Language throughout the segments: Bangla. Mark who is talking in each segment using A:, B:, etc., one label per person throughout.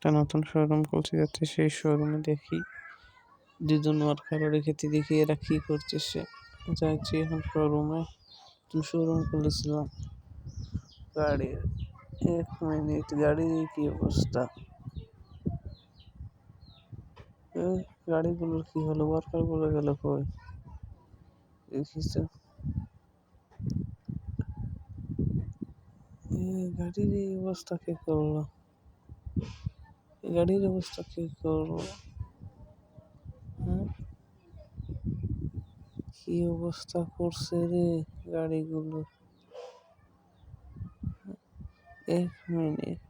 A: একটা নতুন শোরুম খুলতে যাচ্ছে সেই শোরুমে দেখি। দুজন ওয়ার্কার রেখেতে দেখি এরা কি করতেছে যাচ্ছি এখন শোরুমে নতুন শোরুম খুলেছিলাম। গাড়ির এক মিনিট গাড়ির কি অবস্থা? গাড়িগুলোর কি হলো? ওয়ার্কারগুলো কই? দেখিস গাড়ির এই অবস্থা কে করল? গাড়ির অবস্থা কে করল হ্যাঁ? কি অবস্থা করছে রে গাড়িগুলো? এক মিনিট।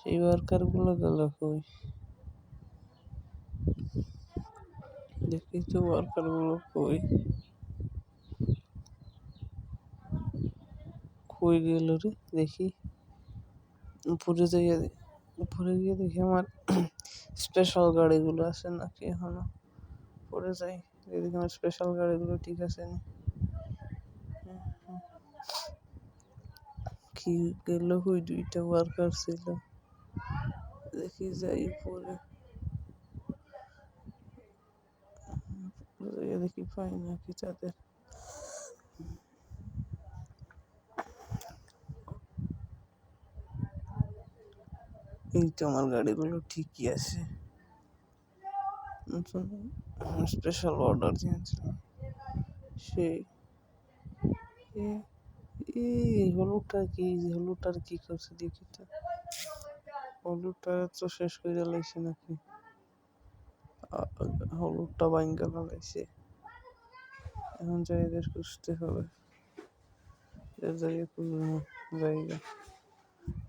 A: সেই ওয়ার্কারগুলো কই? দেখি তো ওয়ার্কারগুলো কই? কই গেল রে? দেখি। উপরে যাইয়া উপরে গিয়ে দেখি আমার স্পেশাল গাড়িগুলো আছে নাকি এখনও। পরে যাই। দেখি আমার স্পেশাল গাড়িগুলো ঠিক আছে নি। কি গেল কই দুইটা ওয়ার্কার ছিল। দেখি যাই পরে যাইয়া দেখি পাই নাকি তাদের। এই তো আমার গাড়িগুলো ঠিকই আছে। স্পেশাল অর্ডার দিয়েছিলাম সেই এই হলুদটা কি? এই হলুদটার কি করছে দেখি তো। হলুদটা তো শেষ করে লাইছে নাকি? হলুদটা বাইঙ্গা ফেলাইছে এখন এদের খুঁজতে হবে। যাইয়ে খুঁজবো জায়গা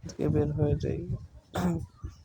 A: থেকে বের হয়ে যাই। 嗯